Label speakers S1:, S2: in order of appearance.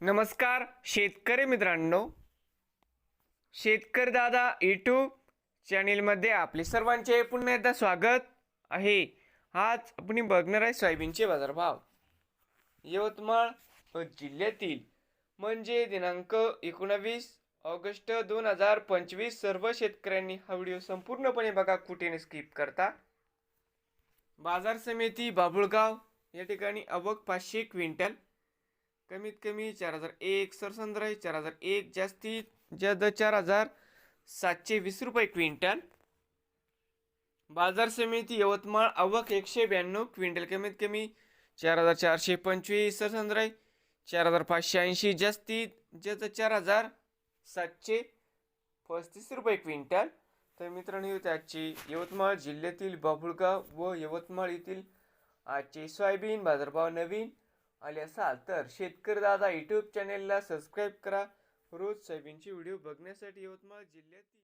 S1: नमस्कार शेतकरी मित्रांनो. शेतकरी दादा यूट्यूब चॅनेलमध्ये आपले सर्वांचे पुन्हा एकदा स्वागत आहे. आज आपण बघणार आहे सोयाबीनचे बाजारभाव. यवतमाळ व जिल्ह्यातील म्हणजे दिनांक एकोणावीस ऑगस्ट दोन हजार पंचवीस सर्व शेतकऱ्यांनी हा व्हिडिओ संपूर्णपणे बघा कुठेने स्किप करता. बाजार समिती बाबुळगाव या ठिकाणी अवक पाचशे क्विंटल कमीत कमी चार हजार एक सरसंद्राई चार हजार एक जास्तीत जास्त चार हजार सातशे वीस रुपये क्विंटल. बाजार समिती यवतमाळ आवक एकशे ब्याण्णव क्विंटल कमीत कमी चार हजार चारशे पंचवीस सरसंद्राई चार हजार पाचशे ऐंशी जास्तीत जास्त चार हजार सातशे पस्तीस रुपये क्विंटल. तर मित्रांनो ही आजची यवतमाळ जिल्ह्यातील बाभुळगाव व यवतमाळ येथील आजचे सोयाबीन बाजारभाव नवीन. आले असाल तर शेतकरी दादा यूट्यूब चॅनेलला सबस्क्राईब करा. रोज सोयाबीनचे व्हिडिओ बघण्यासाठी यवतमाळ जिल्ह्यातील